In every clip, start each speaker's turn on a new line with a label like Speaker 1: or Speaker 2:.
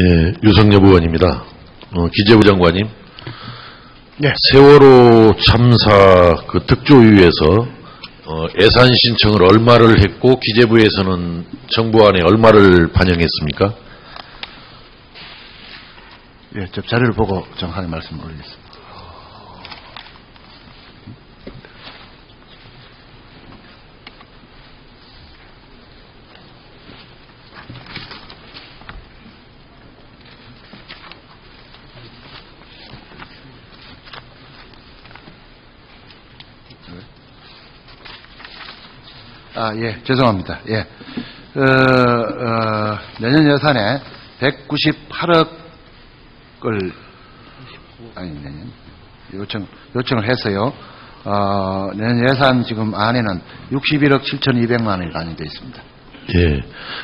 Speaker 1: 예, 유성엽 의원입니다. 어, 기재부 장관님,
Speaker 2: 네.
Speaker 1: 세월호 참사 그 특조위에서 어, 예산 신청을 얼마를 했고 기재부에서는 정부안에 얼마를 반영했습니까?
Speaker 2: 예, 저 자료를 보고 정확하게 말씀을 올리겠습니다. 아, 예, 죄송합니다. 예. 어, 어, 내년 예산에 198억을, 아니, 내년, 요청, 요청을 해서요. 어, 내년 예산 지금 안에는 61억 7,200만 원이 반영되어 있습니다.
Speaker 1: 예,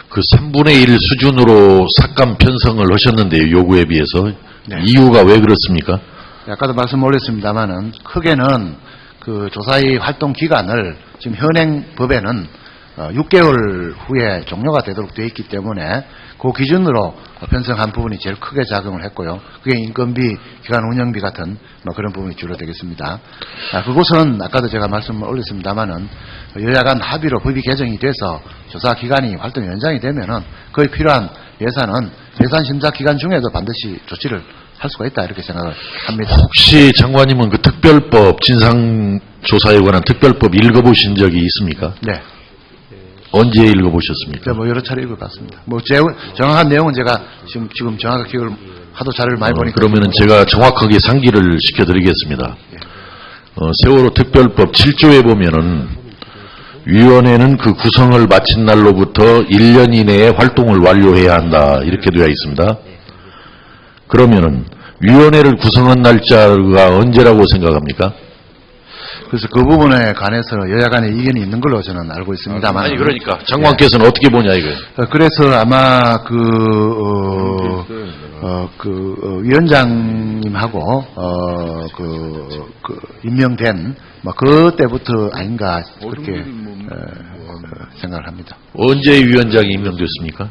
Speaker 1: 그 3분의 1 수준으로 삭감 편성을 하셨는데요, 요구에 비해서.
Speaker 2: 네.
Speaker 1: 이유가 왜 그렇습니까?
Speaker 2: 아까도 말씀 올렸습니다만은 크게는 그 조사의 활동 기간을 지금 현행 법에는 어, 6개월 후에 종료가 되도록 되어 있기 때문에 그 기준으로 편성한 부분이 제일 크게 작용을 했고요. 그게 인건비, 기간 운영비 같은 뭐 그런 부분이 주로 되겠습니다. 아, 그곳은 아까도 제가 말씀을 올렸습니다만은 여야 간 합의로 법이 개정이 돼서 조사 기간이 활동 연장이 되면은 거의 필요한 예산은 예산 심사 기간 중에도 반드시 조치를 할 수가 있다 이렇게 생각을 합니다.
Speaker 1: 혹시 장관님은 그 특별법, 진상 조사에 관한 특별법 읽어보신 적이 있습니까?
Speaker 2: 네.
Speaker 1: 언제 읽어보셨습니까?
Speaker 2: 제가 뭐 여러 차례 읽어봤습니다. 뭐 제, 정확한 내용은 제가 지금 지금 정확하게 기억을 하도 자료를 많이
Speaker 1: 어,
Speaker 2: 보니까
Speaker 1: 그러면은 제가 정확하게 상기를 시켜드리겠습니다. 어, 세월호 특별법 7조에 보면은 위원회는 그 구성을 마친 날로부터 1년 이내에 활동을 완료해야 한다 이렇게 되어 있습니다. 그러면은 위원회를 구성한 날짜가 언제라고 생각합니까?
Speaker 2: 그래서 그 부분에 관해서 여야 간에 이견이 있는 걸로 저는 알고 있습니다만
Speaker 1: 아니 그러니까 장관께서는 어떻게 보냐 이거예요.
Speaker 2: 어, 그래서 아마 그, 어, 어, 그, 어, 위원장님하고, 어, 그, 그, 임명된, 뭐, 그때부터 아닌가, 그렇게, 어, 어, 생각을 합니다.
Speaker 1: 언제 위원장이 임명됐습니까?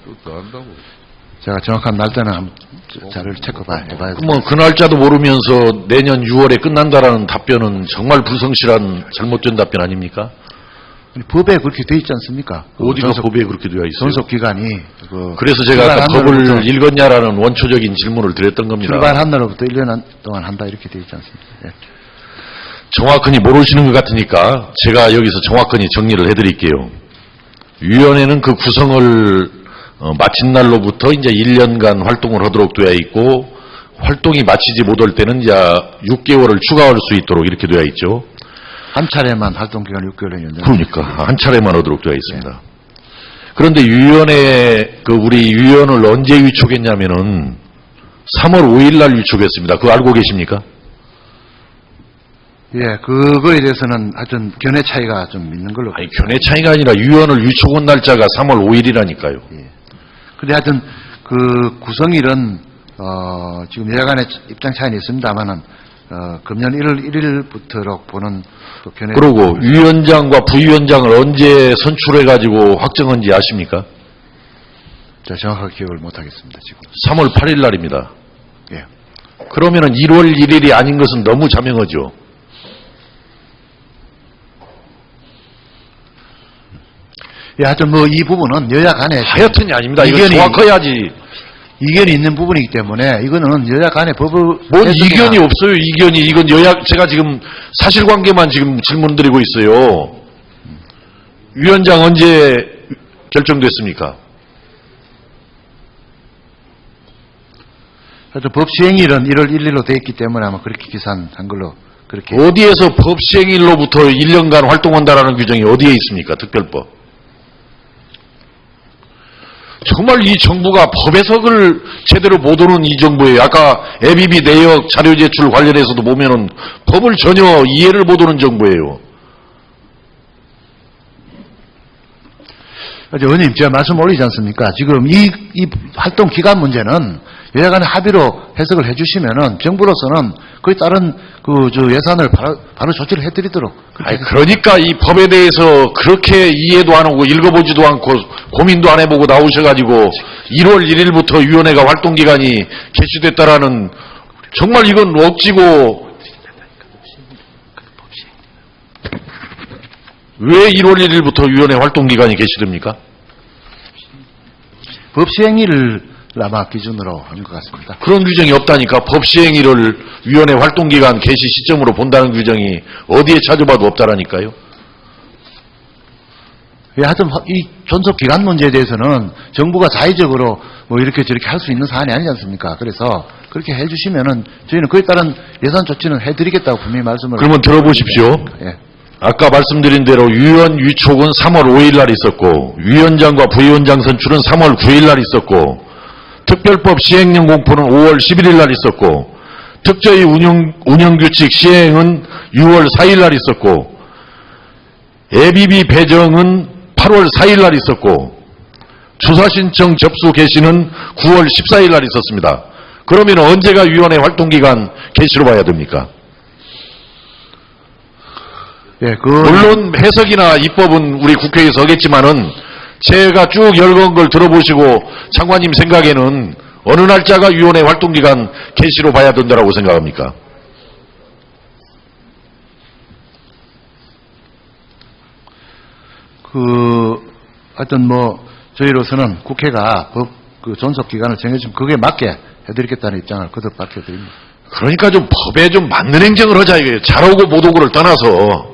Speaker 2: 제가 정확한 날짜는 한번 자- 자료를 체크해 봐야
Speaker 1: 뭐그 날짜도 모르면서 내년 6월에 끝난다라는 답변은 정말 불성실한 잘못된 답변 아닙니까?
Speaker 2: 법에 그렇게 돼 있지 않습니까? 그
Speaker 1: 어디가
Speaker 2: 전속-
Speaker 1: 법에 그렇게 되어 있어요?
Speaker 2: 전속 기간이, 그,
Speaker 1: 그래서 제가 아까
Speaker 2: 출발한 날로부터-
Speaker 1: 법을 읽었냐라는 원초적인 질문을 드렸던 겁니다.
Speaker 2: 출발한 날로부터 1년 동안 한다, 이렇게 돼 있지 않습니까? 예.
Speaker 1: 정확하니 모르시는 것 같으니까 제가 여기서 정확하니 정리를 해드릴게요. 위원회는 그 구성을 어, 마친 날로부터 이제 1년간 활동을 하도록 되어 있고 활동이 마치지 못할 때는 이제 6개월을 추가할 수 있도록 이렇게 되어 있죠.
Speaker 2: 한 차례만 활동 기간 6개월을 연장.
Speaker 1: 그러니까 한 차례만 하도록 되어 있습니다. 그런데 위원회 그 우리 위원을 언제 위촉했냐면은 3월 5일 날 위촉했습니다. 그거 알고 계십니까?
Speaker 2: 예, 그거에 대해서는 하여튼 견해 차이가 좀 있는 걸로.
Speaker 1: 아니 견해 차이가 아니라 위원을 위촉한 날짜가 3월 5일이라니까요.
Speaker 2: 근데 하여튼 그 구성일은 어, 지금 여야 간의 입장 차이는 있습니다만은 어, 금년 1월 1일부터로 보는 또 견해.
Speaker 1: 그리고 위원장과 부위원장을 언제 선출해 가지고 확정한지 아십니까?
Speaker 2: 제가 정확하게 기억을 못 하겠습니다, 지금.
Speaker 1: 3월 8일 날입니다.
Speaker 2: 예.
Speaker 1: 그러면은 1월 1일이 아닌 것은 너무 자명하죠.
Speaker 2: 예, 하여튼 뭐 이 부분은 여야 간에
Speaker 1: 하여튼이 아닙니다. 이거
Speaker 2: 이견이-
Speaker 1: 정확해야지.
Speaker 2: 이견이 있는 부분이기 때문에 이거는 여야 간의 법을
Speaker 1: 뭔 이견이 없어요. 이견이 이건 여야 제가 지금 사실관계만 지금 질문드리고 있어요. 위원장 언제 결정됐습니까?
Speaker 2: 하여튼 법 시행일은 1월 1일로 돼 있기 때문에 아마 그렇게 계산한 걸로 그렇게
Speaker 1: 어디에서 법 시행일로부터 1년간 활동한다라는 규정이 어디에 있습니까? 특별법. 정말 이 정부가 법 해석을 제대로 못 오는 이 정부예요. 아까 ABB 내역 자료 제출 관련해서도 보면은 법을 전혀 이해를 못 오는 정부예요.
Speaker 2: 의원님 제가 말씀 올리지 않습니까? 지금 이, 이 활동 기간 문제는 여야간의 합의로 해석을 해주시면은 정부로서는 그에 따른 그 저 예산을 바로, 바로 조치를 해드리도록
Speaker 1: 아니, 그러니까 이 법에 대해서 그렇게 이해도 안 하고 읽어보지도 않고 고민도 안 해보고 나오셔가지고 1월 1일부터 위원회가 활동 기간이 개시됐다라는 정말 이건 억지고 왜 1월 1일부터 위원회 활동 기간이 개시됩니까?
Speaker 2: 법 시행일을 아마 기준으로 한 것 같습니다.
Speaker 1: 그런 규정이 없다니까 법 시행일을 위원회 활동 기간 개시 시점으로 본다는 규정이 어디에 찾아봐도 없다라니까요.
Speaker 2: 예, 하여튼 이 존속 기간 문제에 대해서는 정부가 자의적으로 뭐 이렇게 저렇게 할 수 있는 사안이 아니지 않습니까? 그래서 그렇게 해주시면은 저희는 그에 따른 예산 조치는 해드리겠다고 분명히 말씀을.
Speaker 1: 그러면 들어보십시오.
Speaker 2: 예.
Speaker 1: 아까 말씀드린 대로 위원 위촉은 3월 5일 날 있었고 위원장과 부위원장 선출은 3월 9일 날 있었고 특별법 시행령 공포는 5월 11일 날 있었고 특저희 운영 운영 규칙 시행은 6월 4일 날 있었고 ABB 배정은 8월 4일 날 있었고 추사 신청 접수 개시는 9월 14일 날 있었습니다. 그러면 언제가 위원회 활동 기간 개시로 봐야 됩니까?
Speaker 2: 예, 그.
Speaker 1: 물론 해석이나 입법은 우리 국회에서 하겠지만은 제가 쭉 열건 걸 들어보시고 장관님 생각에는 어느 날짜가 위원회 활동기간 개시로 봐야 된다라고 생각합니까?
Speaker 2: 그, 하여튼 뭐, 저희로서는 국회가 법, 그 존속 기간을 정해주면 그게 맞게 해드리겠다는 입장을 거듭 밝혀드립니다.
Speaker 1: 그러니까 좀 법에 좀 맞는 행정을 하자 이거예요. 잘 오고 못 오고를 떠나서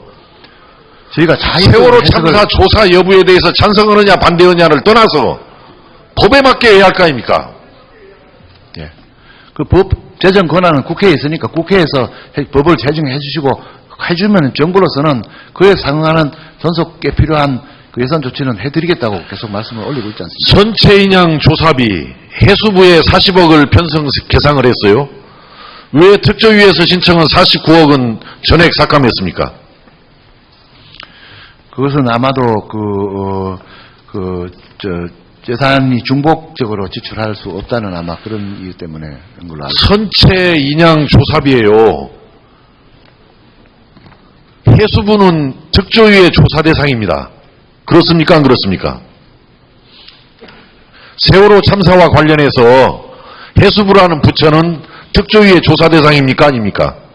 Speaker 2: 저희가 자의
Speaker 1: 세월호 참사 조사 여부에 대해서 찬성하느냐 반대하느냐를 떠나서 법에 맞게 해야 할 거 아닙니까?
Speaker 2: 예. 그 법 제정 권한은 국회에 있으니까 국회에서 해- 법을 제정해 주시고 해주면 정부로서는 그에 상응하는 존속에 필요한 그 예산 조치는 해드리겠다고 계속 말씀을 올리고 있지 않습니까?
Speaker 1: 전체 인양 조사비 해수부에 40억을 편성 계상을 했어요. 왜 특조위에서 신청한 49억은 전액 삭감했습니까?
Speaker 2: 그것은 아마도 그, 어, 그, 저, 예산이 중복적으로 지출할 수 없다는 아마 그런 이유 때문에 그런 걸로 알고
Speaker 1: 선체 인양 조사비예요. 해수부는 특조위의 조사 대상입니다. 그렇습니까? 안 그렇습니까? 세월호 참사와 관련해서 해수부라는 부처는 특조위의 조사 대상입니까? 아닙니까?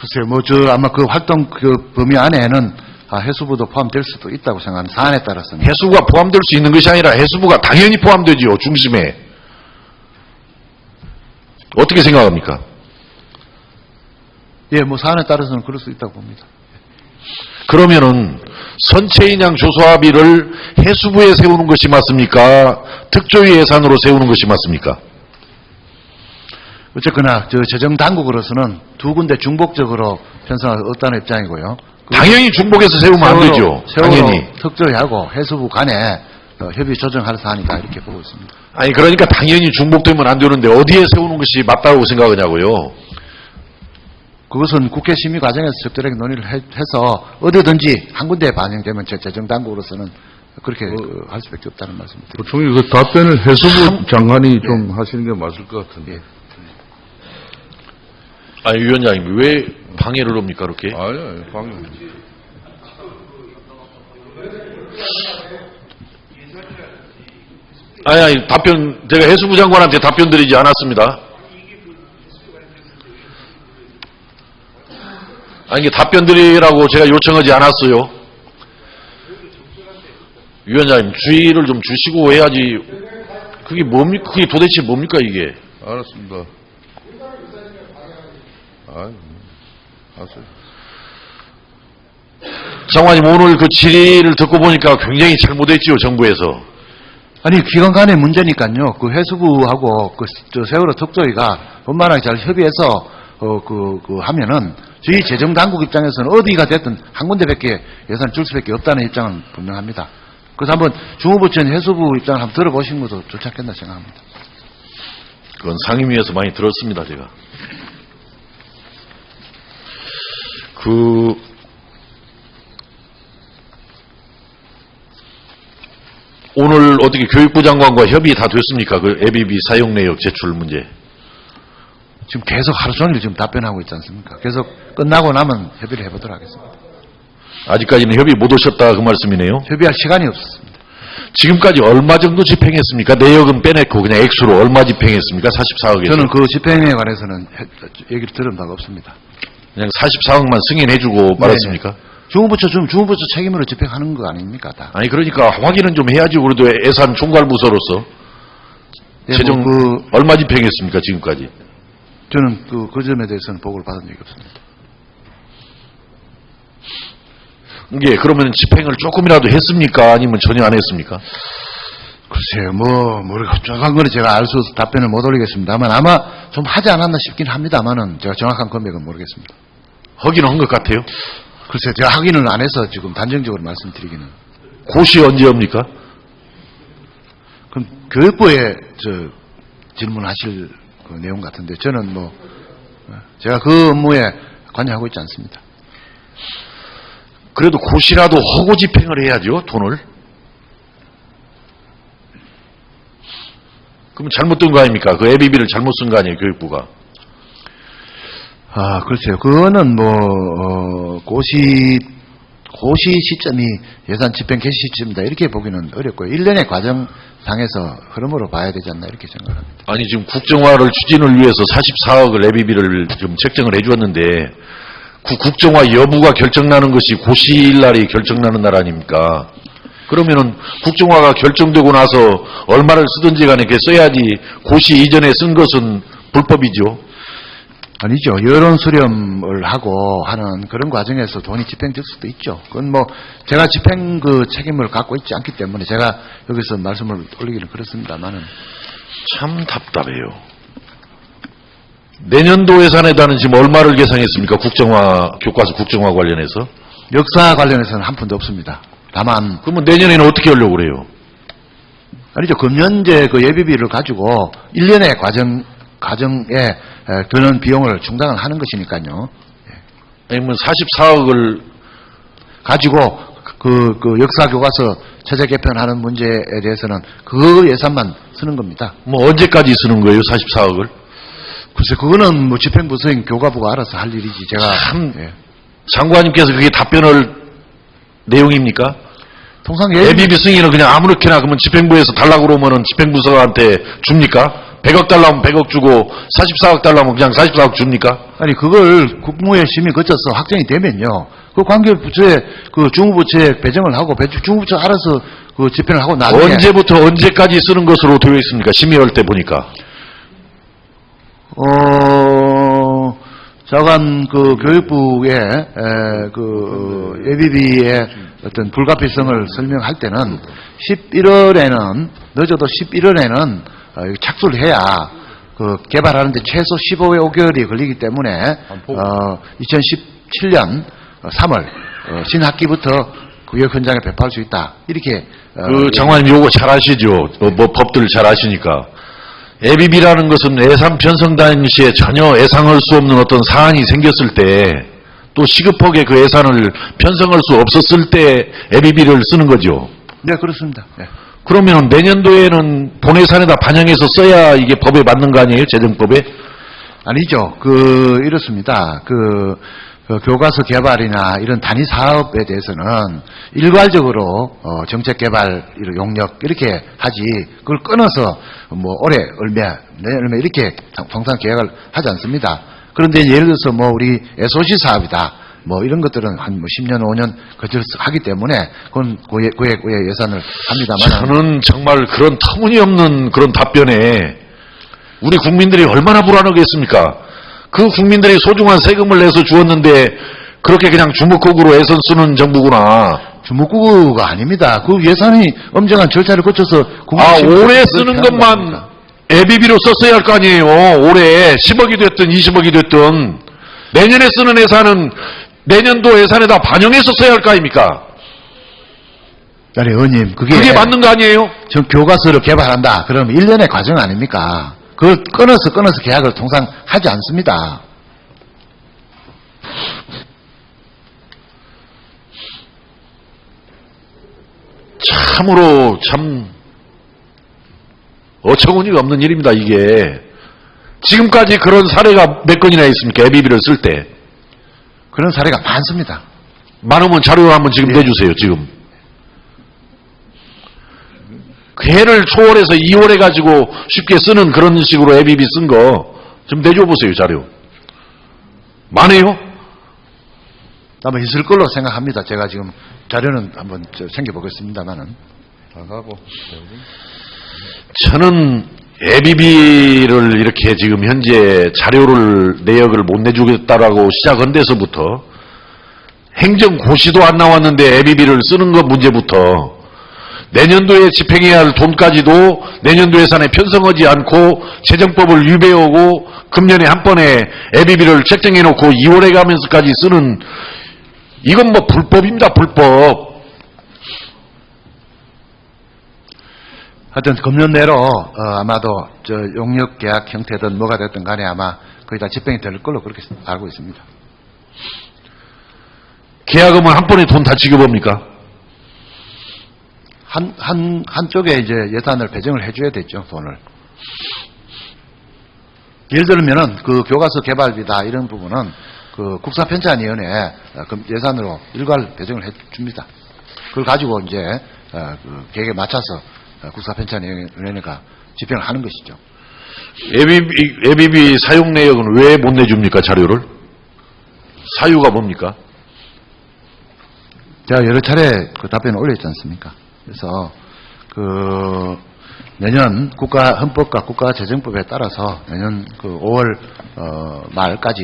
Speaker 2: 글쎄요, 뭐, 저, 아마 그 활동 그 범위 안에는 아, 해수부도 포함될 수도 있다고 생각하는 사안에 따라서는.
Speaker 1: 해수부가 포함될 수 있는 것이 아니라 해수부가 당연히 포함되지요. 중심에. 어떻게 생각합니까?
Speaker 2: 예, 뭐, 사안에 따라서는 그럴 수 있다고 봅니다.
Speaker 1: 그러면은 선체 인양 조사비를 해수부에 세우는 것이 맞습니까? 특조위 예산으로 세우는 것이 맞습니까?
Speaker 2: 어쨌거나, 저, 재정 당국으로서는 두 군데 중복적으로 편성할 수 없다는 입장이고요. 그
Speaker 1: 당연히 중복해서 세우면 안
Speaker 2: 세월호-
Speaker 1: 되죠.
Speaker 2: 세월호
Speaker 1: 당연히.
Speaker 2: 특조위하고 해수부 간에 어, 협의 조정할 사안이다 이렇게 보고 있습니다.
Speaker 1: 아니 그러니까 당연히 중복되면 안 되는데 어디에 세우는 것이 맞다고 생각하냐고요.
Speaker 2: 그것은 국회 심의 과정에서 적절하게 논의를 해, 서 어디든지 한 군데에 반영되면 제 재정 당국으로서는 그렇게 그, 할 수밖에 없다는 말씀입니다.
Speaker 3: 보충이 그 답변을 해수부 장관이 좀 하시는 게 맞을 것 같은데.
Speaker 2: 예.
Speaker 1: 아니 위원장님 왜 방해를 합니까 그렇게?
Speaker 3: 아니, 아니, 방금.
Speaker 1: 아니 아니 답변 제가 해수부 장관한테 답변 드리지 않았습니다. 아니 이게 답변 드리라고 제가 요청하지 않았어요. 위원장님 주의를 좀 주시고 해야지. 그게 뭡니까? 그게 도대체 뭡니까 이게?
Speaker 3: 알았습니다. 아니, 하세요.
Speaker 1: 장관님 오늘 그 질의를 듣고 보니까 굉장히 잘못했지요 정부에서.
Speaker 2: 아니 기관 간의 문제니까요. 그 해수부하고 그저 세월호 특조위가 원만하게 잘 협의해서 어 그 그 하면은 저희 재정 당국 입장에서는 어디가 됐든 한 군데밖에 예산 줄 수밖에 없다는 입장은 분명합니다. 그래서 한번 중후부처인 해수부 입장을 한번 들어보시는 것도 좋지 않겠나 생각합니다.
Speaker 1: 그건 상임위에서 많이 들었습니다, 제가. 그, 오늘 어떻게 교육부 장관과 협의 다 됐습니까? 그 ABB 사용 내역 제출 문제.
Speaker 2: 지금 계속 하루 종일 지금 답변하고 있지 않습니까? 계속 끝나고 나면 협의를 해보도록 하겠습니다.
Speaker 1: 아직까지는 협의 못 오셨다 그 말씀이네요.
Speaker 2: 협의할 시간이 없었습니다.
Speaker 1: 지금까지 얼마 정도 집행했습니까? 내역은 빼냈고 그냥 액수로 얼마 집행했습니까? 44억에서.
Speaker 2: 저는 그 집행에 관해서는 해- 얘기를 들은 바가 없습니다.
Speaker 1: 그냥 44억만 승인해주고 말았습니까?
Speaker 2: 중부처 좀 중부처 책임으로 집행하는 거 아닙니까 다?
Speaker 1: 아니 그러니까 확인은 좀 해야지 그래도 예산 총괄 부서로서
Speaker 2: 예,
Speaker 1: 최종
Speaker 2: 뭐 그
Speaker 1: 얼마 집행했습니까 지금까지?
Speaker 2: 저는 그, 그 점에 대해서는 보고를 받은 적이 없습니다.
Speaker 1: 이게 그러면 집행을 조금이라도 했습니까? 아니면 전혀 안 했습니까?
Speaker 2: 글쎄요, 뭐, 모르겠, 정확한 거는 제가 알 수 없어서 답변을 못 올리겠습니다만 아마 좀 하지 않았나 싶긴 합니다만은 제가 정확한 금액은 모르겠습니다.
Speaker 1: 하기는 한것 같아요.
Speaker 2: 글쎄, 제가 확인을 안 해서 지금 단정적으로 말씀드리기는.
Speaker 1: 고시 언제 합니까?
Speaker 2: 그럼 교육부에 저 질문하실 그 내용 같은데 저는 뭐, 어, 제가 그 업무에 관여하고 있지 않습니다.
Speaker 1: 그래도 고시라도 허고 집행을 해야죠 돈을. 그럼 잘못된 거 아닙니까? 그 ABB를 잘못 쓴 거 아니에요 교육부가.
Speaker 2: 아, 글쎄요. 그거는 뭐, 어, 고시, 고시 시점이 예산 집행 개시 시점이다. 이렇게 보기는 어렵고요. 1년의 과정상에서 흐름으로 봐야 되지 않나 이렇게 생각합니다.
Speaker 1: 아니 지금 국정화를 추진을 위해서 44억을 ABB를 좀 책정을 해주었는데 그 국정화 여부가 결정나는 것이 고시일 날이 결정나는 날 아닙니까? 그러면은 국정화가 결정되고 나서 얼마를 쓰든지 간에 그게 써야지 고시 이전에 쓴 것은 불법이죠.
Speaker 2: 아니죠. 여론 수렴을 하고 하는 그런 과정에서 돈이 집행될 수도 있죠. 그건 뭐, 제가 집행 그 책임을 갖고 있지 않기 때문에 제가 여기서 말씀을 올리기는 그렇습니다만은.
Speaker 1: 참 답답해요. 내년도 예산에다는 지금 얼마를 계상했습니까? 국정화, 교과서 국정화 관련해서?
Speaker 2: 역사 관련해서는 한 푼도 없습니다. 다만,
Speaker 1: 그러면 내년에는 어떻게 하려고 그래요?
Speaker 2: 아니죠. 금년제 그 예비비를 가지고 1년의 과정, 과정에 에, 드는 비용을 충당을 하는 것이니까요.
Speaker 1: 아니면 44억을
Speaker 2: 가지고 그, 그 역사 교과서 체제 개편하는 문제에 대해서는 그 예산만 쓰는 겁니다.
Speaker 1: 뭐 언제까지 쓰는 거예요? 44억을?
Speaker 2: 글쎄, 그거는 뭐 집행부 서인 교과부가 알아서 할 일이지. 제가.
Speaker 1: 참
Speaker 2: 예.
Speaker 1: 장관님께서 그게 답변을 내용입니까?
Speaker 2: 통상 예비,
Speaker 1: 예비비 승인을 그냥 아무렇게나 그러면 집행부에서 달라고 그러면은 집행부서한테 줍니까? 100억 달라면 100억 주고 44억 달라면 그냥 44억 줍니까?
Speaker 2: 아니, 그걸 국무회 심의 거쳐서 확정이 되면요. 그 관계부처에 그 중후부처에 배정을 하고 배- 중후부처 알아서 그 집행을 하고 나중에.
Speaker 1: 언제부터 언제까지 쓰는 것으로 되어 있습니까? 심의할 때 보니까.
Speaker 2: 어, 자관 그 교육부의 에, 그 예비비의 어떤 불가피성을 설명할 때는 11월에는 늦어도 11월에는 어, 착수를 해야 그 개발하는데 최소 15회 5개월이 걸리기 때문에 어, 2017년 3월 어, 신학기부터 구역 현장에 배포할 수 있다 이렇게 어,
Speaker 1: 그 장관님 요거 잘 아시죠? 어, 뭐 법들 잘 아시니까. 예비비라는 것은 예산 편성 당시에 전혀 예상할 수 없는 어떤 사안이 생겼을 때 또 시급하게 그 예산을 편성할 수 없었을 때 예비비를 쓰는 거죠.
Speaker 2: 네 그렇습니다. 네.
Speaker 1: 그러면 내년도에는 본 예산에다 반영해서 써야 이게 법에 맞는 거 아니에요? 재정법에?
Speaker 2: 아니죠. 그 이렇습니다. 그, 그 교과서 개발이나 이런 단위 사업에 대해서는 일괄적으로 어, 정책 개발 용역 이렇게 하지 그걸 끊어서 뭐 올해 얼마 내년 얼마 이렇게 통상 계획을 하지 않습니다. 그런데 예를 들어서 뭐 우리 SOC 사업이다. 뭐 이런 것들은 한뭐 10년, 5년 거쳐서 하기 때문에 그건 고에, 고에 예산을 합니다만
Speaker 1: 저는 정말 그런 터무니없는 그런 답변에 우리 국민들이 얼마나 불안하겠습니까? 그 국민들이 소중한 세금을 내서 주었는데 그렇게 그냥 주먹국으로 애선 쓰는 정부구나.
Speaker 2: 주무구가 아닙니다. 그 예산이 엄정한 절차를 거쳐서 국민
Speaker 1: 아, 올해 쓰는 것만. 예비비로 썼어야 할 거 아니에요. 올해 10억이 됐든 20억이 됐든 내년에 쓰는 예산은 내년도 예산에다 반영해서 써야 할 거 아닙니까?
Speaker 2: 아니, 의원님, 그게,
Speaker 1: 그게 맞는 거 아니에요?
Speaker 2: 지금 교과서를 개발한다. 그러면 1년의 과정 아닙니까? 그걸 끊어서 끊어서 계약을 통상 하지 않습니다.
Speaker 1: 참으로 참 어처구니가 없는 일입니다, 이게. 지금까지 그런 사례가 몇 건이나 있습니까? 애비비를 쓸 때.
Speaker 2: 그런 사례가 많습니다.
Speaker 1: 많으면 자료 한번 지금
Speaker 2: 예.
Speaker 1: 내주세요, 지금. 해를 초월해서 이월해가지고 쉽게 쓰는 그런 식으로 애비비 쓴거좀 내줘보세요, 자료. 많아요?
Speaker 2: 아마 있을 걸로 생각합니다. 제가 지금 자료는 한번 저 챙겨보겠습니다만은.
Speaker 3: 나가고.
Speaker 1: 저는 애비비를 이렇게 지금 현재 자료를 내역을 못 내주겠다라고 시작한 데서부터 행정고시도 안 나왔는데 애비비를 쓰는 것 문제부터 내년도에 집행해야 할 돈까지도 내년도 예산에 편성하지 않고 재정법을 유배하고 금년에 한 번에 애비비를 책정해놓고 2월에 가면서까지 쓰는 이건 뭐 불법입니다 불법
Speaker 2: 하여튼 금년 내로 어, 아마도 저 용역 계약 형태든 뭐가 됐든 간에 아마 거의 다 집행이 될 걸로 그렇게 알고 있습니다.
Speaker 1: 계약금은 한 번에 돈 다 지급합니까?
Speaker 2: 한, 한, 한쪽에 이제 예산을 배정을 해줘야 되죠, 돈을. 예를 들면은 그 교과서 개발비다 이런 부분은 그 국사편찬위원회 그 예산으로 일괄 배정을 해 줍니다. 그걸 가지고 이제 어, 그 계획에 맞춰서 어, 국사편찬위원회가 집행을 하는 것이죠.
Speaker 1: ABB, ABB 사용 내역은 왜 못 내줍니까, 자료를? 사유가 뭡니까?
Speaker 2: 제가 여러 차례 그 답변을 올렸지 않습니까? 그래서 그 내년 국가 헌법과 국가 재정법에 따라서 내년 그 5월 어, 말까지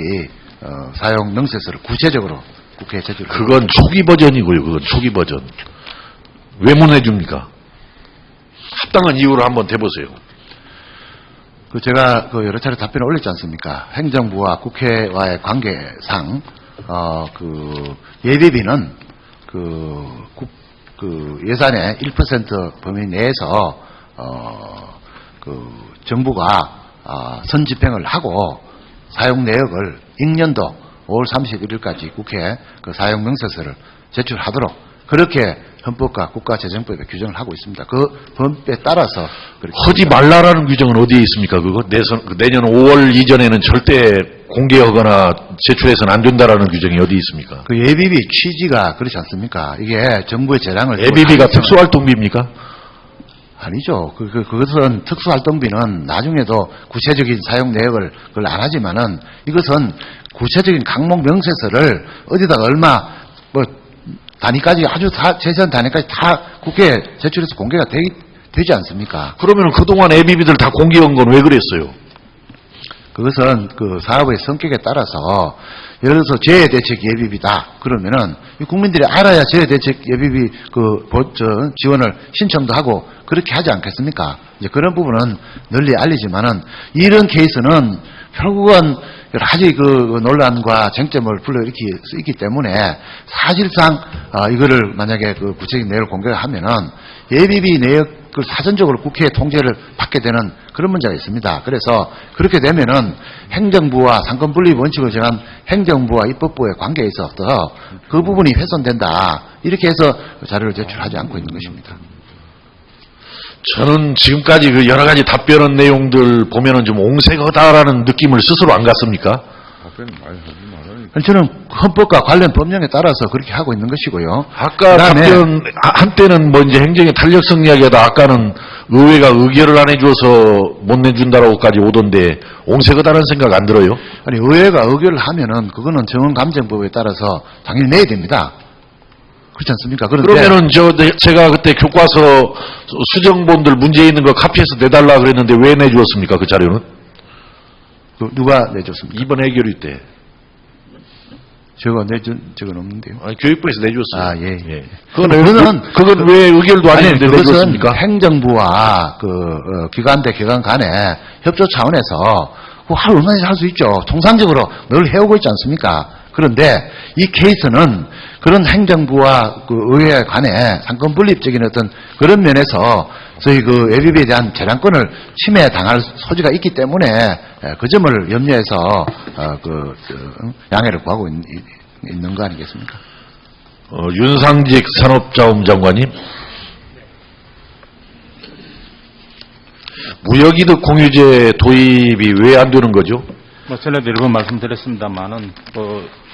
Speaker 2: 어, 사용 능세서를 구체적으로 국회에 제출.
Speaker 1: 그건 초기 버전이고요, 그건 초기 버전. 왜못 내줍니까? 합당한 이유를 한번 대보세요.
Speaker 2: 그 제가 그 여러 차례 답변을 올렸지 않습니까? 행정부와 국회와의 관계상 어, 그 예비비는 그, 국, 그 예산의 1% 범위 내에서 어, 그 정부가 아, 선집행을 하고 사용 내역을 익년도 5월 31일까지 국회에 그 사용 명세서를 제출하도록 그렇게 헌법과 국가재정법에 규정을 하고 있습니다. 그 법에 따라서
Speaker 1: 하지 말라라는 규정은 어디에 있습니까, 그거? 그 내년 5월 이전에는 절대 공개하거나 제출해서는 안 된다라는 규정이 어디 있습니까?
Speaker 2: 그 예비비 취지가 그렇지 않습니까? 이게 정부의 재량을 하면서-
Speaker 1: 특수활동비입니까?
Speaker 2: 아니죠. 그, 그, 그것은 특수활동비는 나중에도 구체적인 사용 내역을 그걸 안 하지만은 이것은 구체적인 강목 명세서를 어디다가 얼마 뭐 단위까지 아주 다 최소한 단위까지 다 국회에 제출해서 공개가 되, 되지 않습니까?
Speaker 1: 그러면 그동안 ABB들 다 공개한 건 왜 그랬어요?
Speaker 2: 그것은 그 사업의 성격에 따라서 예를 들어서 재해 대책 예비비다 그러면은 이 국민들이 알아야 재해 대책 예비비 그 보- 지원을 신청도 하고 그렇게 하지 않겠습니까? 이제 그런 부분은 널리 알리지만은 이런 케이스는 결국은 여러 가지 그 논란과 쟁점을 불러일으키 수 있기 때문에 사실상 아, 이거를 만약에 그 구체적인 내용을 공개하면은 예비비 내역을 사전적으로 국회의 통제를 받게 되는 그런 문제가 있습니다. 그래서 그렇게 되면은 행정부와 상권 분립 원칙을 정한 행정부와 입법부의 관계에 있어서 그 부분이 훼손된다. 이렇게 해서 자료를 제출하지 않고 있는 것입니다.
Speaker 1: 저는 지금까지 그 여러 가지 답변한 내용들 보면은 좀 옹색하다라는 느낌을 스스로 안 갖습니까?
Speaker 3: 답변 많이 하지 말아요.
Speaker 2: 아니, 저는 헌법과 관련 법령에 따라서 그렇게 하고 있는 것이고요.
Speaker 1: 아까
Speaker 2: 그다음에
Speaker 1: 답변 아, 한때는 뭐 이제 행정의 탄력성 이야기하다 아까는 의회가 의결을 안 해줘서 못 내준다라고까지 오던데 옹색하다는 생각 안 들어요?
Speaker 2: 아니 의회가 의결을 하면은 그거는 정원감정법에 따라서 당연히 내야 됩니다. 그렇지 않습니까? 그런데
Speaker 1: 그러면은 저 내- 제가 그때 교과서 수정본들 문제 있는 거 카피해서 내달라 그랬는데 왜 내주었습니까 그 자료는?
Speaker 2: 그 누가 내줬습니까?
Speaker 1: 이번 해결위 때
Speaker 2: 저거 내준 적은 없는데요.
Speaker 1: 아니, 교육부에서 내줬어요.
Speaker 2: 아, 예, 예.
Speaker 1: 그건,
Speaker 2: 그거는-
Speaker 1: 왜, 그건 왜 의결도 안 했는데 내줬습니까?
Speaker 2: 행정부와 그 어, 기관 대 기관 간에 협조 차원에서 그거 할 얼마든지 할 수 있죠. 통상적으로 늘 해오고 있지 않습니까? 그런데 이 케이스는 그런 행정부와 그 의회에 관해 상권 분립적인 어떤 그런 면에서 저희 그 ABB에 대한 재량권을 침해 당할 소지가 있기 때문에 예, 그 점을 염려해서 어, 그 양해를 구하고 있는 거 아니겠습니까?
Speaker 1: 어, 윤상직 산업자원 장관님. 무역이득 공유제 도입이 왜 안 되는 거죠?
Speaker 4: 뭐 전에도 여러 말씀드렸습니다만은 어...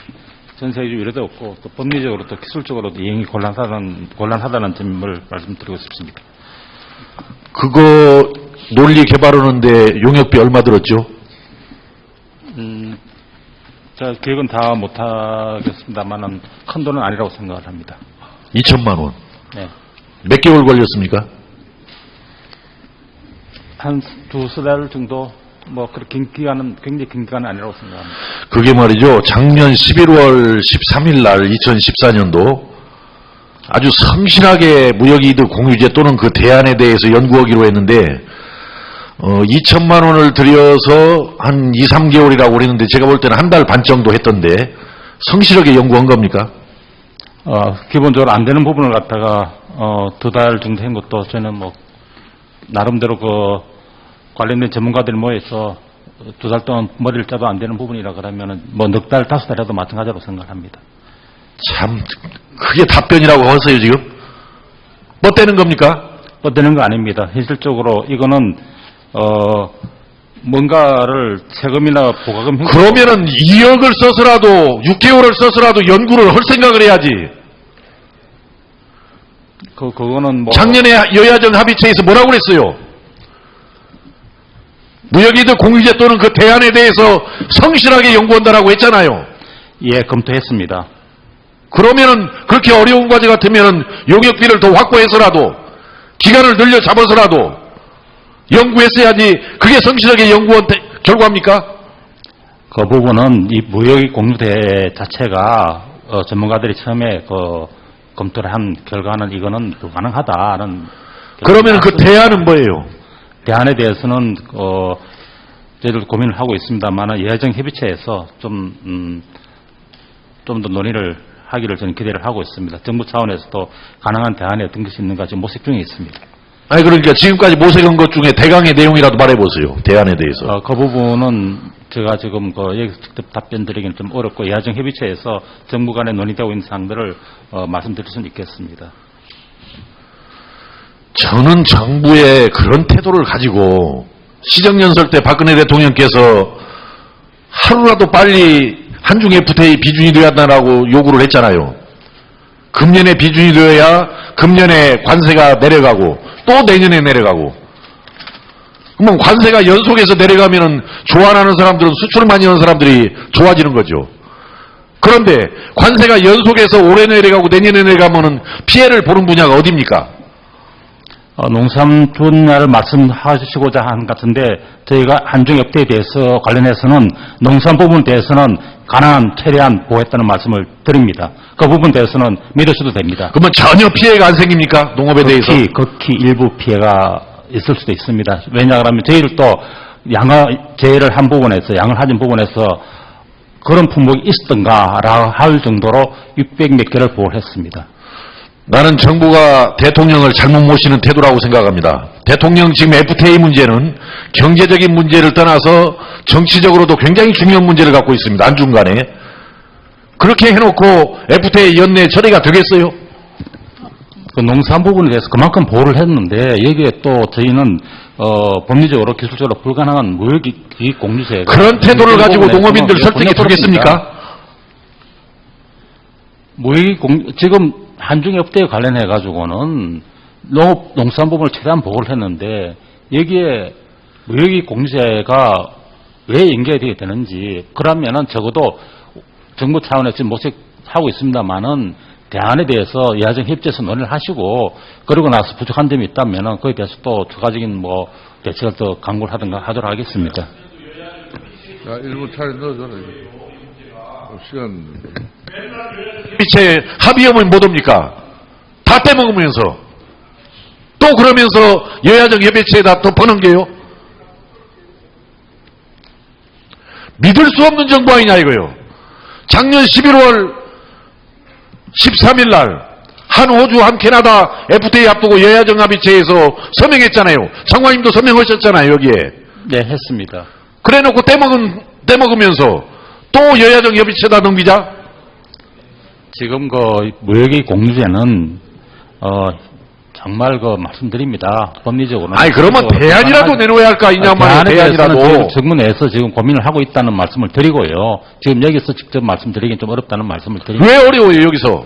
Speaker 4: 전 세계적 이래도 없고 또 법리적으로 또 기술적으로도 이행이 곤란하다는 곤란하다는 점을 말씀드리고 싶습니다.
Speaker 1: 그거 논리 개발하는데 용역비 얼마 들었죠?
Speaker 4: 음, 저 기억은 다 못하겠습니다만은 큰 돈은 아니라고 생각을 합니다.
Speaker 1: 2천만 원.
Speaker 4: 네.
Speaker 1: 몇 개월 걸렸습니까?
Speaker 4: 한 두세 달 정도 뭐 그렇게 긴 기간은 굉장히 긴 기간은 아니라고 생각합니다.
Speaker 1: 그게 말이죠. 작년 11월 13일 날 2014년도 아주 성실하게 무역이득 공유제 또는 그 대안에 대해서 연구하기로 했는데 어, 2천만 원을 들여서 한 2, 3개월이라고 그랬는데 제가 볼 때는 한 달 반 정도 했던데 성실하게 연구한 겁니까?
Speaker 4: 어, 기본적으로 안 되는 부분을 갖다가 어, 두 달 정도 한 것도 저는 뭐 나름대로 그 관련된 전문가들 모여서 두 달 동안 머리를 짜도 안 되는 부분이라 그러면은 뭐넉 달, 다섯 달이라도 마찬가지로 생각합니다.
Speaker 1: 참 그게 답변이라고 하세요 지금? 뭐 떼는 겁니까?
Speaker 4: 뻗드는 거 아닙니다. 현실적으로 이거는 어 뭔가를 세금이나 보가금 형태
Speaker 1: 그러면은 2억을 써서라도 6개월을 써서라도 연구를 할 생각을 해야지.
Speaker 4: 그 그거는 뭐
Speaker 1: 작년에 여야정 합의체에서 뭐라고 그랬어요? 무역이득 공유제 또는 그 대안에 대해서 성실하게 연구한다라고 했잖아요.
Speaker 4: 예 검토했습니다.
Speaker 1: 그러면은 그렇게 어려운 과제 같으면은 용역비를 더 확보해서라도 기간을 늘려 잡아서라도 연구했어야지 그게 성실하게 연구한 대- 결과입니까?
Speaker 4: 그 부분은 이 무역의 공유대 자체가 어, 전문가들이 처음에 그 검토를 한 결과는 이거는 불가능하다는
Speaker 1: 그러면 그 대안은 뭐예요?
Speaker 4: 대안에 대해서는 어, 저희들 고민을 하고 있습니다만 예정 협의체에서 좀 음, 좀 더 논의를 하기를 저는 기대를 하고 있습니다. 정부 차원에서도 가능한 대안이 어떤 것이 있는가 지금 모색 중에 있습니다.
Speaker 1: 아니 그러니까 지금까지 모색한 것 중에 대강의 내용이라도 말해보세요. 대안에 대해서.
Speaker 4: 어, 그 부분은 제가 지금 그 여기서 직접 답변 드리기는 좀 어렵고 예정 협의체에서 정부 간에 논의되고 있는 사항들을 어, 말씀드릴 수는 있겠습니다.
Speaker 1: 저는 정부의 그런 태도를 가지고 시정연설 때 박근혜 대통령께서 하루라도 빨리 한중 FTA 비준이 되어야 한다고 요구를 했잖아요. 금년에 비준이 되어야 금년에 관세가 내려가고 또 내년에 내려가고 그러면 관세가 연속해서 내려가면은 좋아하는 사람들은 수출을 많이 하는 사람들이 좋아지는 거죠. 그런데 관세가 연속해서 올해 내려가고 내년에 내려가면은 피해를 보는 분야가 어디입니까?
Speaker 4: 어, 농산 분야를 말씀하시고자 것 같은데 저희가 한중 협대에 대해서 관련해서는 농산 부분에 대해서는 가능한 최대한 보호했다는 말씀을 드립니다. 그 부분에 대해서는 믿으셔도 됩니다.
Speaker 1: 그러면 전혀 피해가 안 생깁니까? 농업에 대해서?
Speaker 4: 극히, 극히 일부 피해가 있을 수도 있습니다. 왜냐하면 저희를 또 양을, 제의를 한 부분에서, 양을 하진 부분에서 그런 품목이 있었던가라 할 정도로 600 몇 개를 보호를 했습니다.
Speaker 1: 나는 정부가 대통령을 잘못 모시는 태도라고 생각합니다. 대통령 지금 FTA 문제는 경제적인 문제를 떠나서 정치적으로도 굉장히 중요한 문제를 갖고 있습니다. 안중간에. 그렇게 해놓고 FTA 연내 처리가 되겠어요?
Speaker 4: 그 농산 부분에 대해서 그만큼 보호를 했는데 여기에 또 저희는 어, 법리적으로 기술적으로 불가능한 무역이 공유세
Speaker 1: 그런 태도를 가지고 농업인들 설득이 되겠습니까?
Speaker 4: 무역이 공 지금 한중 협대에 관련해 가지고는 농업 농산 부분을 최대한 보호를 했는데 여기에 무역이 공유세가 왜 연결이 되는지 그러면은 적어도 정부 차원에서 지금 모색하고 있습니다만은 대안에 대해서 야정 협조에서 논의를 하시고 그러고 나서 부족한 점이 있다면은 그에 대해서 또 추가적인 뭐 대책을 더 강구를 하든가 하도록 하겠습니다.
Speaker 3: 자, 일부 차례 넣어줘라. 시간.
Speaker 1: 미체 합의하면 못 옵니까? 다 떼먹으면서. 또 그러면서 여야정 협의체에다 또 퍼넘겨요? 믿을 수 없는 정부 아니냐 이거요. 작년 11월 13일 날, 한 호주, 한 캐나다 FTA 앞두고 여야정 합의체에서 서명했잖아요. 장관님도 서명하셨잖아요, 여기에.
Speaker 4: 네, 했습니다.
Speaker 1: 그래 놓고 떼먹은, 떼먹으면서 또 여야정 협의체다 넘기자?
Speaker 4: 지금 그 무역의 공유제는 어 정말 그 말씀드립니다. 법리적으로는.
Speaker 1: 아니 그러면 대안이라도 내놓아야 할 거 아니냐 말이에요.
Speaker 4: 대안에 대해서는 지금
Speaker 1: 대안이라도.
Speaker 4: 정부 내에서 지금 고민을 하고 있다는 말씀을 드리고요. 지금 여기서 직접 말씀드리긴 좀 어렵다는 말씀을 드립니다.
Speaker 1: 왜 어려워요 여기서?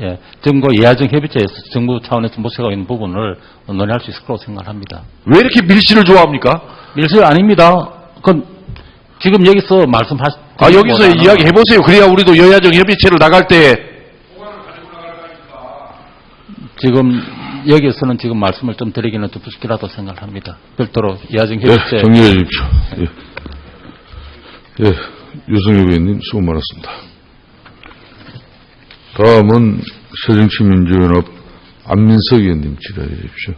Speaker 4: 예, 지금 그 이하정 협의체에서 정부 차원에서 모색하고 있는 부분을 논의할 수 있을 거라고 생각합니다.
Speaker 1: 왜 이렇게 밀실을 좋아합니까?
Speaker 4: 밀실 아닙니다. 그건 지금 여기서 말씀하
Speaker 1: 아 여기서 이야기 해보세요. 그래야 우리도 여야정 협의체를 나갈 때
Speaker 4: 지금 여기서는 지금 말씀을 좀 드리기는 좀 부족하다고 생각합니다. 별도로 이하정
Speaker 3: 예,
Speaker 4: 협의체
Speaker 3: 정리해 주십시오. 예. 예, 유승엽 의원님 수고 많았습니다. 다음은 새정치민주연합 안민석 의원님 질의해 주십시오.